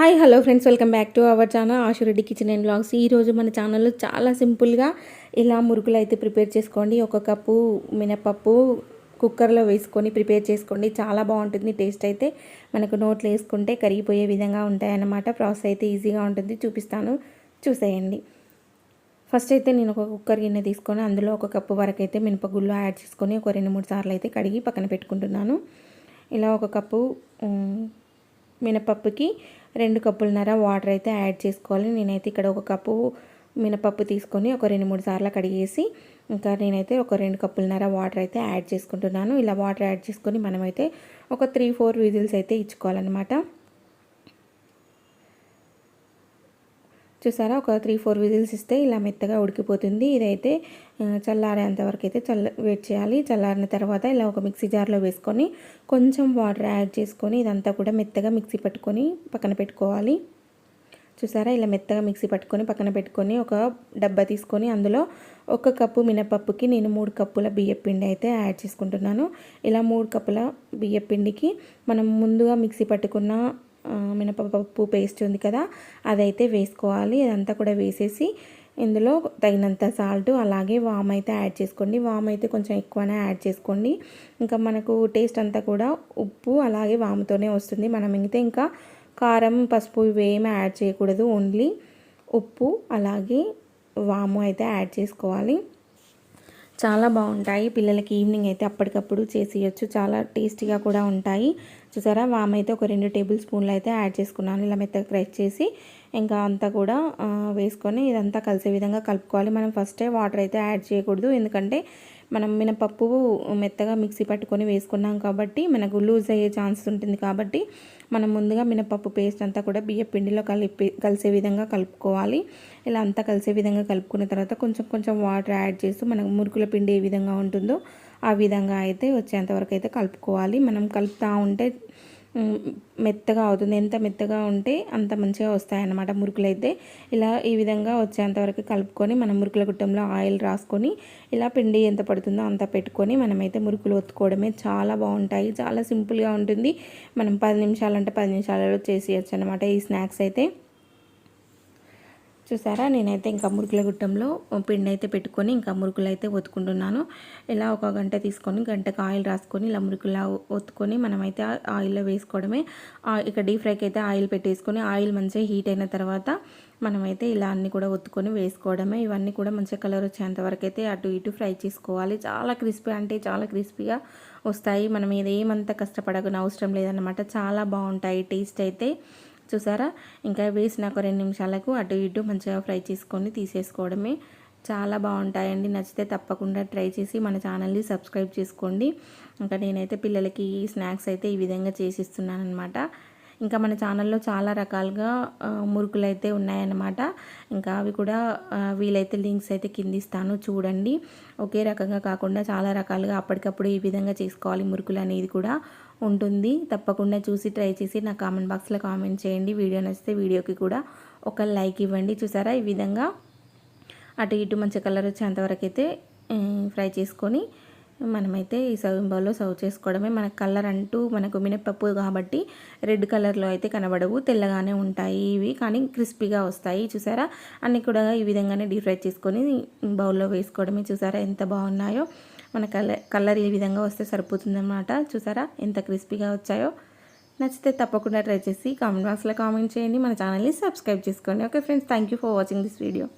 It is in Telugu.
Hi hello friends welcome back to our channel Ashu Reddy kitchen and blogs ఈరోజు మన ఛానల్లో చాలా సింపుల్గా ఇలా మురుకులు అయితే ప్రిపేర్ చేసుకోండి. ఒక కప్పు మినపప్పు కుక్కర్లో వేసుకొని ప్రిపేర్ చేసుకోండి. చాలా బాగుంటుంది టేస్ట్ అయితే. మనకు నోట్లో వేసుకుంటే కరిగిపోయే విధంగా ఉంటాయన్నమాట. ప్రాసెస్ అయితే ఈజీగా ఉంటుంది. చూపిస్తాను చూసేయండి. ఫస్ట్ అయితే నేను ఒక కుక్కర్ గిన్నె తీసుకొని అందులో ఒక కప్పు వరకు అయితే మినపగుళ్ళు యాడ్ చేసుకొని ఒక రెండు మూడు సార్లు అయితే కడిగి పక్కన పెట్టుకుంటున్నాను. ఇలా ఒక కప్పు మినపప్పుకి రెండు కప్పులన్నర వాటర్ అయితే యాడ్ చేసుకోవాలి. నేనైతే ఇక్కడ ఒక కప్పు మినపప్పు తీసుకొని ఒక రెండు మూడు సార్లు కడిగేసి ఇంకా నేనైతే ఒక రెండు కప్పులన్నర వాటర్ అయితే యాడ్ చేసుకుంటున్నాను. ఇలా వాటర్ యాడ్ చేసుకొని మనమైతే ఒక త్రీ ఫోర్ విజిల్స్ అయితే ఇచ్చుకోవాలన్నమాట. చూసారా? ఒక త్రీ ఫోర్ విజిల్స్ ఇస్తే ఇలా మెత్తగా ఉడికిపోతుంది. ఇదైతే చల్లారేంతవరకు అయితే చల్ల వెయిట్ చేయాలి. చల్లారిన తర్వాత ఇలా ఒక మిక్సీ జార్లో వేసుకొని కొంచెం వాటర్ యాడ్ చేసుకొని ఇదంతా కూడా మెత్తగా మిక్సీ పట్టుకొని పక్కన పెట్టుకోవాలి. చూసారా? ఇలా మెత్తగా మిక్సీ పట్టుకొని పక్కన పెట్టుకొని ఒక డబ్బా తీసుకొని అందులో ఒక కప్పు మినపప్పుకి నేను మూడు కప్పుల బియ్యపిండి అయితే యాడ్ చేసుకుంటున్నాను. ఇలా మూడు కప్పుల బియ్యపిండికి మనం ముందుగా మిక్సీ పట్టుకున్న మినపప్పు పేస్ట్ ఉంది కదా అదైతే వేసుకోవాలి. అదంతా కూడా వేసేసి ఇందులో తగినంత సాల్ట్ అలాగే వామ్ అయితే యాడ్ చేసుకోండి. వామ్ అయితే కొంచెం ఎక్కువనే యాడ్ చేసుకోండి. ఇంకా మనకు టేస్ట్ అంతా కూడా ఉప్పు అలాగే వాముతోనే వస్తుంది. మనం అయితే ఇంకా కారం పసుపు ఇవేమి యాడ్ చేయకూడదు. ఓన్లీ ఉప్పు అలాగే వాము అయితే యాడ్ చేసుకోవాలి. చాలా బాగుంటాయి. పిల్లలకి ఈవినింగ్ అయితే అప్పటికప్పుడు చేసేయచ్చు. చాలా టేస్టీగా కూడా ఉంటాయి. చూసారా? వామ్ అయితే ఒక రెండు టేబుల్ స్పూన్లు అయితే యాడ్ చేసుకున్నాను. ఇలా మెత్తగా క్రష్ చేసి ఇంకా అంతా కూడా వేసుకొని ఇదంతా కలిసే విధంగా కలుపుకోవాలి. మనం ఫస్టే వాటర్ అయితే యాడ్ చేయకూడదు. ఎందుకంటే మనం మినపప్పు మెత్తగా మిక్సీ పట్టుకొని వేసుకున్నాం కాబట్టి మనకు లూజ్ అయ్యే ఛాన్స్ ఉంటుంది కాబట్టి మనం ముందుగా మినపప్పు పేస్ట్ అంతా కూడా బియ్య పిండిలో కలిపి కలిసే విధంగా కలుపుకోవాలి. ఇలా అంతా కలిసే విధంగా కలుపుకున్న తర్వాత కొంచెం కొంచెం వాటర్ యాడ్ చేస్తూ మనకు మురుకుల పిండి ఏ విధంగా ఉంటుందో ఆ విధంగా అయితే వచ్చేంతవరకు అయితే కలుపుకోవాలి. మనం కలుపుతూ ఉంటే మెత్తగా అవుతుంది. ఎంత మెత్తగా ఉంటే అంత మంచిగా వస్తాయన్నమాట మురుకులు అయితే ఇలా ఈ విధంగా వచ్చేంతవరకు కలుపుకొని మనం మురుకుల గుట్టంలో ఆయిల్ రాసుకొని ఇలా పిండి ఎంత పడుతుందో అంత పెట్టుకొని మనమైతే మురుకులు ఒత్తుకోవడమే చాలా బాగుంటాయి. చాలా సింపుల్గా ఉంటుంది. మనం పది నిమిషాలంటే పది నిమిషాలలో చేసేయచ్చు అనమాట ఈ స్నాక్స్ అయితే. చూసారా? నేనైతే ఇంకా మురుకుల గుట్టంలో పిండి అయితే పెట్టుకొని ఇంకా మురుకులు అయితే ఒత్తుకుంటున్నాను. ఇలా ఒక గంట తీసుకొని గంటకు ఆయిల్ రాసుకొని ఇలా మురుకులా ఒత్తుకొని మనమైతే ఆయిల్లో వేసుకోవడమే. ఇక డీప్ ఫ్రైకి అయితే ఆయిల్ పెట్టేసుకొని ఆయిల్ మంచిగా హీట్ అయిన తర్వాత మనమైతే ఇలా అన్నీ కూడా ఒత్తుకొని వేసుకోవడమే. ఇవన్నీ కూడా మంచిగా కలర్ వచ్చేంత వరకు అయితే అటు ఇటు ఫ్రై చేసుకోవాలి. చాలా క్రిస్పీ అంటే చాలా క్రిస్పీగా వస్తాయి. మనం ఏమంత కష్టపడకుండా అవసరం లేదన్నమాట. చాలా బాగుంటాయి. టేస్ట్ అయితే చూసారా? ఇంకా వేసిన ఒక రెండు నిమిషాలకు అటు ఇటు మంచిగా ఫ్రై చేసుకొని తీసేసుకోవడమే. చాలా బాగుంటాయండి. నచ్చితే తప్పకుండా ట్రై చేసి మన ఛానల్ని సబ్స్క్రైబ్ చేసుకోండి. ఇంకా నేనైతే పిల్లలకి స్నాక్స్ అయితే ఈ విధంగా చేసిస్తున్నాను అనమాట ఇంకా మన ఛానల్లో చాలా రకాలుగా మురుకులు అయితే ఉన్నాయన్నమాట. ఇంకా అవి కూడా వీలైతే లింక్స్ అయితే కింద ఇస్తాను. చూడండి. ఒకే రకంగా కాకుండా చాలా రకాలుగా అప్పటికప్పుడు ఈ విధంగా చేసుకోవాలి మురుకులు అనేది కూడా. ఉంటుంది. తప్పకుండా చూసి ట్రై చేసి నా కామెంట్ బాక్స్లో కామెంట్ చేయండి. వీడియో నచ్చితే వీడియోకి కూడా ఒక లైక్ ఇవ్వండి. చూసారా? ఈ విధంగా అటు ఇటు మంచి కలర్ వచ్చేంతవరకు అయితే ఫ్రై చేసుకొని మనమైతే ఈ సర్వింగ్ బౌల్లో సర్వ్ చేసుకోవడమే. మన కలర్ అంటూ మనకు మినపప్పు కాబట్టి రెడ్ కలర్లో అయితే కనబడవు. తెల్లగానే ఉంటాయి ఇవి కానీ క్రిస్పీగా వస్తాయి. చూసారా? అన్నీ కూడా ఈ విధంగానే డీప్ ఫ్రై చేసుకొని బౌల్లో వేసుకోవడమే. చూసారా? ఎంత బాగున్నాయో. మన కలర్ కలర్ ఈ విధంగా వస్తే సరిపోతుందన్నమాట. చూసారా? ఎంత క్రిస్పీగా వచ్చాయో. నచ్చితే తప్పకుండా ట్రై చేసి కామెంట్ బాక్స్లో కామెంట్ చేయండి. మన ఛానల్ని సబ్స్క్రైబ్ చేసుకోండి. Okay friends thank for watching this video.